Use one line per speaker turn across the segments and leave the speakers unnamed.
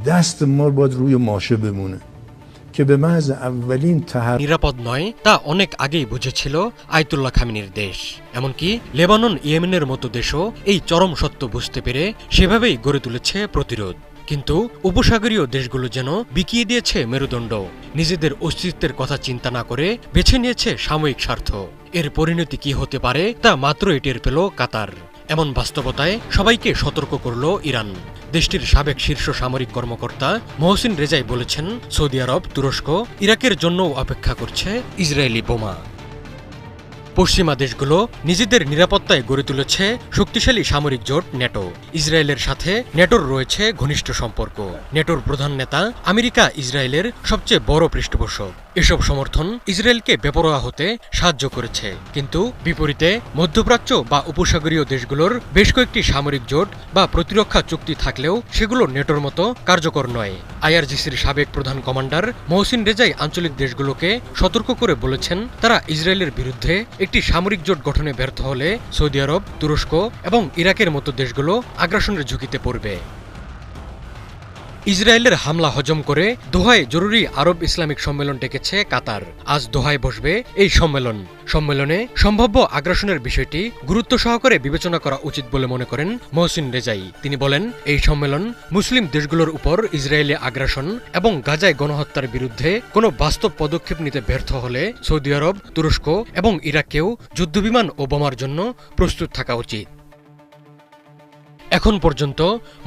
دست ما باید روی ماشه بمونه که به محض اولین تحرک
নিরাপদ নয় তা অনেক আগেই বুঝেছিল আয়তুল্লাহ খামিনির দেশ এমনকি লেবানন ইয়েমেনের মতো দেশও এই চরম সত্য বুঝতে পেরে সেভাবেই গড়ে তুলেছে প্রতিরোধ কিন্তু উপসাগরীয় দেশগুলো যেন বিকিয়ে দিয়েছে মেরুদণ্ড নিজেদের অস্তিত্বের কথা চিন্তা না করে বেছে নিয়েছে সাময়িক স্বার্থ এর পরিণতি কি হতে পারে তা মাত্রই টের পেল কাতার এমন বাস্তবতায় সবাইকে সতর্ক করল ইরান দেশটির সাবেক শীর্ষ সামরিক কর্মকর্তা মহসিন রেজাই বলেছেন, সৌদি আরব, তুরস্ক, ইরাকের জন্যও অপেক্ষা করছে ইসরায়েলি বোমা। পশ্চিমা দেশগুলো নিজেদের নিরাপত্তায় গড়ে তুলেছে শক্তিশালী সামরিক জোট ন্যাটো। ইসরায়েলের সাথে ন্যাটোর রয়েছে ঘনিষ্ঠ সম্পর্ক। ন্যাটোর প্রধান নেতা আমেরিকা ইসরায়েলের সবচেয়ে বড় পৃষ্ঠপোষক। এসব সমর্থন ইসরায়েলকে বেপরোয়া হতে সাহায্য করেছে। কিন্তু বিপরীতে মধ্যপ্রাচ্য বা উপসাগরীয় দেশগুলোর বেশ কয়েকটি সামরিক জোট বা প্রতিরক্ষা চুক্তি থাকলেও সেগুলো নেটোর মতো কার্যকর নয়। আইআরজিসির সাবেক প্রধান কমান্ডার মহসিন রেজাই আঞ্চলিক দেশগুলোকে সতর্ক করে বলেছেন, তারা ইসরায়েলের বিরুদ্ধে একটি সামরিক জোট গঠনে ব্যর্থ হলে সৌদি আরব, তুরস্ক এবং ইরাকের মতো দেশগুলো আগ্রাসনের ঝুঁকিতে পড়বে। ইসরায়েলের হামলা হজম করে দোহায় জরুরি আরব ইসলামিক সম্মেলন ডেকেছে কাতার। আজ দোহায় বসবে এই সম্মেলন। সম্মেলনে সম্ভাব্য আগ্রাসনের বিষয়টি গুরুত্ব সহকারে বিবেচনা করা উচিত বলে মনে করেন মহসিন রেজাই। তিনি বলেন, এই সম্মেলন মুসলিম দেশগুলোর উপর ইসরায়েলি আগ্রাসন এবং গাজায় গণহত্যার বিরুদ্ধে কোনো বাস্তব পদক্ষেপ নিতে ব্যর্থ হলে সৌদি আরব, তুরস্ক এবং ইরাককেও যুদ্ধবিমান ও বোমার জন্য প্রস্তুত থাকা উচিত। এখন পর্যন্ত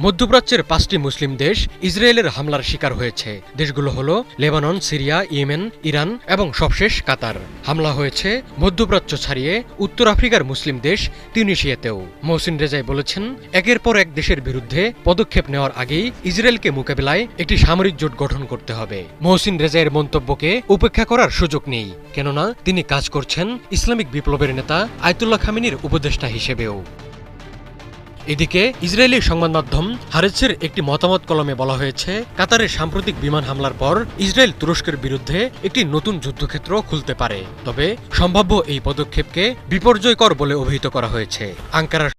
মধ্যপ্রাচ্যের পাঁচটি মুসলিম দেশ ইসরায়েলের হামলার শিকার হয়েছে। দেশগুলো হল লেবানন, সিরিয়া, ইয়েমেন, ইরান এবং সবশেষ কাতার। হামলা হয়েছে মধ্যপ্রাচ্য ছাড়িয়ে উত্তর আফ্রিকার মুসলিম দেশ তিউনিশিয়াতেও। মহসিন রেজাই বলেছেন, একের পর এক দেশের বিরুদ্ধে পদক্ষেপ নেওয়ার আগেই ইসরায়েলকে মোকাবেলায় একটি সামরিক জোট গঠন করতে হবে। মহসিন রেজাইয়ের মন্তব্যকে উপেক্ষা করার সুযোগ নেই, কেননা তিনি কাজ করছেন ইসলামিক বিপ্লবের নেতা আয়তুল্লাহ খামিনির উপদেষ্টা হিসেবেও। এদিকে ইসরায়েলি সংবাদ মাধ্যম হারেসের একটি মতামত কলমে বলা হয়েছে, কাতারের সাম্প্রতিক বিমান হামলার পর ইসরায়েল তুরস্কের বিরুদ্ধে একটি নতুন যুদ্ধক্ষেত্র খুলতে পারে। তবে সম্ভাব্য এই পদক্ষেপকে বিপর্যয়কর বলে অভিহিত করা হয়েছে। আঙ্কারার